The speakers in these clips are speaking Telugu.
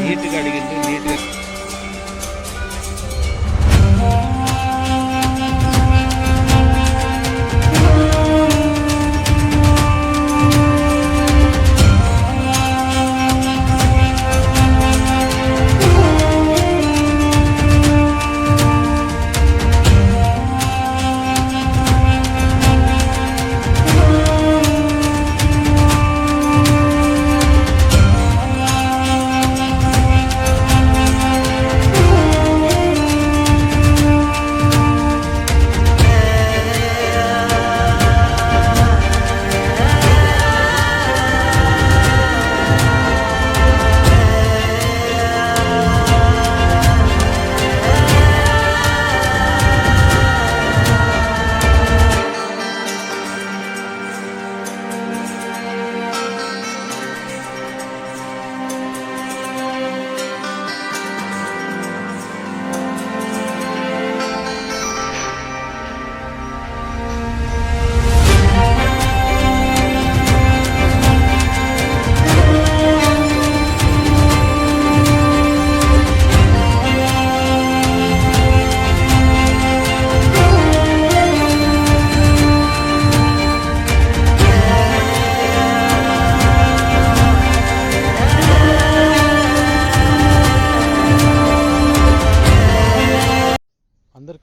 నీట్గా అడిగింది నీట్గా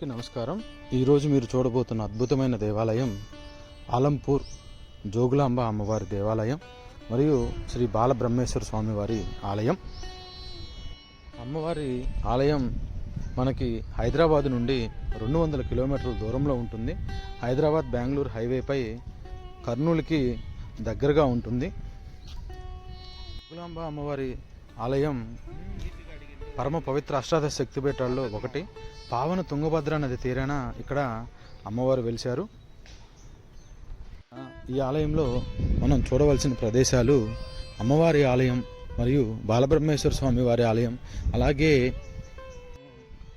అందరికీ నమస్కారం. ఈరోజు మీరు చూడబోతున్న అద్భుతమైన దేవాలయం ఆలంపూర్ జోగులాంబ అమ్మవారి దేవాలయం మరియు శ్రీ బాలబ్రహ్మేశ్వర స్వామివారి ఆలయం. అమ్మవారి ఆలయం మనకి హైదరాబాద్ నుండి రెండు వందల కిలోమీటర్ల దూరంలో ఉంటుంది. హైదరాబాద్ బెంగళూరు హైవేపై కర్నూలుకి దగ్గరగా ఉంటుంది. జోగులాంబ అమ్మవారి ఆలయం పరమ పవిత్ర అష్టాదశ శక్తిపీఠాల్లో ఒకటి. పావన తుంగభద్ర నది తీరాన ఇక్కడ అమ్మవారు వెలిశారు. ఈ ఆలయంలో మనం చూడవలసిన ప్రదేశాలు అమ్మవారి ఆలయం మరియు బాలబ్రహ్మేశ్వర స్వామి వారి ఆలయం. అలాగే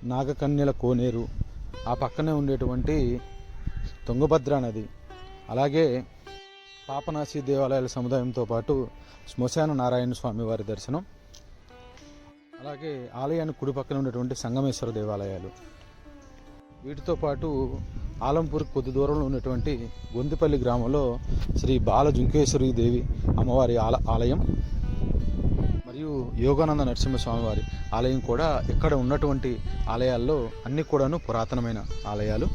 నాగకన్యల కోనేరు ఆ పక్కనే ఉండేటువంటి తుంగభద్ర నది. అలాగే పాపనాశి దేవాలయాల సముదాయంతో పాటు శ్మశాన నారాయణ స్వామి వారి దర్శనం. అలాగే ఆలయానికి కుడి పక్కన ఉన్నటువంటి సంగమేశ్వర దేవాలయాలు. వీటితో పాటు ఆలంపూర్ కొద్ది దూరంలో ఉన్నటువంటి గొంతిపల్లి గ్రామంలో శ్రీ బాల జుంకేశ్వరి దేవి అమ్మవారి ఆల ఆలయం మరియు యోగానంద నరసింహస్వామి వారి ఆలయం కూడా ఇక్కడ ఉన్నటువంటి ఆలయాల్లో అన్ని కూడాను పురాతనమైన ఆలయాలు.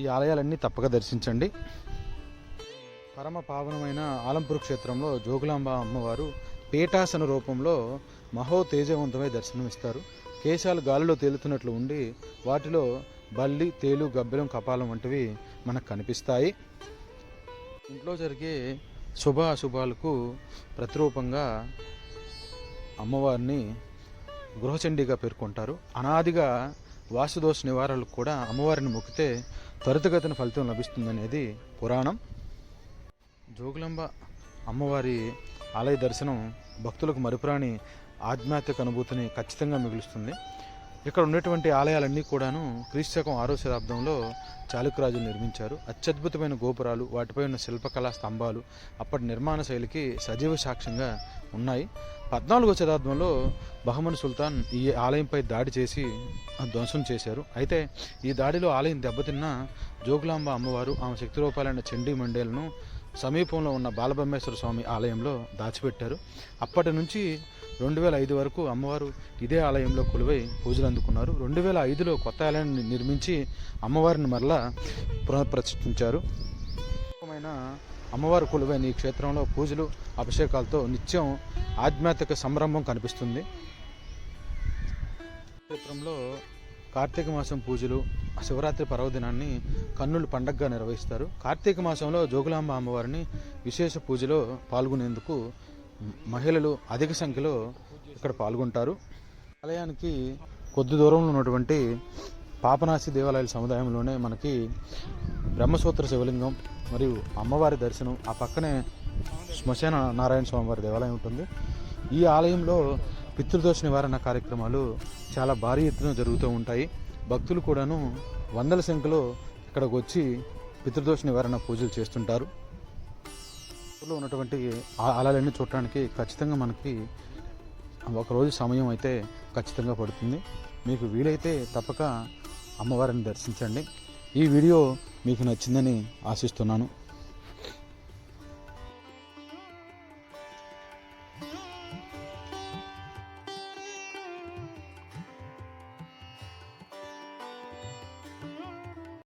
ఈ ఆలయాలన్నీ తప్పక దర్శించండి. పరమ పావనమైన ఆలంపూర్ క్షేత్రంలో జోగులాంబ అమ్మవారు పీఠాసన రూపంలో మహో తేజవంతమై దర్శనమిస్తారు. కేశాలు గాలిలో తేలుతున్నట్లు ఉండి వాటిలో బల్లి తేలు గబ్బెలం కపాలం వంటివి మనకు కనిపిస్తాయి. ఇంట్లో జరిగే శుభ అశుభాలకు ప్రతిరూపంగా అమ్మవారిని గృహచండిగా పేర్కొంటారు. అనాదిగా వాసుదోష నివారణకు కూడా అమ్మవారిని మొక్కితే త్వరితగతిన ఫలితం లభిస్తుందనేది పురాణం. జోగులాంబ అమ్మవారి ఆలయ దర్శనం భక్తులకు మరుపురాని ఆధ్యాత్మిక అనుభూతిని ఖచ్చితంగా మిగులుస్తుంది. ఇక్కడ ఉన్నటువంటి ఆలయాలన్నీ కూడాను క్రీస్తకం ఆరో శతాబ్దంలో చాళుక్యరాజులు నిర్మించారు. అత్యద్భుతమైన గోపురాలు వాటిపై ఉన్న శిల్పకళా స్తంభాలు అప్పటి నిర్మాణ శైలికి సజీవ సాక్ష్యంగా ఉన్నాయి. పద్నాలుగో శతాబ్దంలో బహమన్ సుల్తాన్ ఈ ఆలయంపై దాడి చేసి ధ్వంసం చేశారు. అయితే ఈ దాడిలో ఆలయం దెబ్బతిన్న జోగులాంబ అమ్మవారు ఆమె శక్తి రూపాలైన చండీ మండేలను సమీపంలో ఉన్న బాలబ్రహ్మేశ్వర స్వామి ఆలయంలో దాచిపెట్టారు. అప్పటి నుంచి రెండు వేల ఐదు వరకు అమ్మవారు ఇదే ఆలయంలో కొలువై పూజలు అందుకున్నారు. రెండు వేల ఐదులో కొత్త ఆలయాన్ని నిర్మించి అమ్మవారిని మరలా పునఃప్రతిష్ఠించారు. అద్భుతమైన అమ్మవారు కొలువైన ఈ క్షేత్రంలో పూజలు అభిషేకాలతో నిత్యం ఆధ్యాత్మిక సంరంభం కనిపిస్తుంది. క్షేత్రంలో కార్తీక మాసం పూజలు శివరాత్రి పర్వదినాన్ని కన్నులు పండగగా నిర్వహిస్తారు. కార్తీక మాసంలో జోగులాంబ అమ్మవారిని విశేష పూజలో పాల్గొనేందుకు మహిళలు అధిక సంఖ్యలో ఇక్కడ పాల్గొంటారు. ఆలయానికి కొద్ది దూరంలో ఉన్నటువంటి పాపనాశి దేవాలయాల సముదాయంలోనే మనకి బ్రహ్మసూత్ర శివలింగం మరియు అమ్మవారి దర్శనం ఆ పక్కనే శ్మశాన నారాయణ స్వామి వారి దేవాలయం ఉంటుంది. ఈ ఆలయంలో పితృదోష నివారణ కార్యక్రమాలు చాలా భారీ ఎత్తున జరుగుతూ ఉంటాయి. భక్తులు కూడాను వందల సంఖ్యలో ఇక్కడికి వచ్చి పితృదోష నివారణ పూజలు చేస్తుంటారు. ఊళ్ళో ఉన్నటువంటి ఆలయాలన్నీ చూడటానికి ఖచ్చితంగా మనకి ఒకరోజు సమయం అయితే ఖచ్చితంగా పడుతుంది. మీకు వీలైతే తప్పక అమ్మవారిని దర్శించండి. ఈ వీడియో మీకు నచ్చిందని ఆశిస్తున్నాను.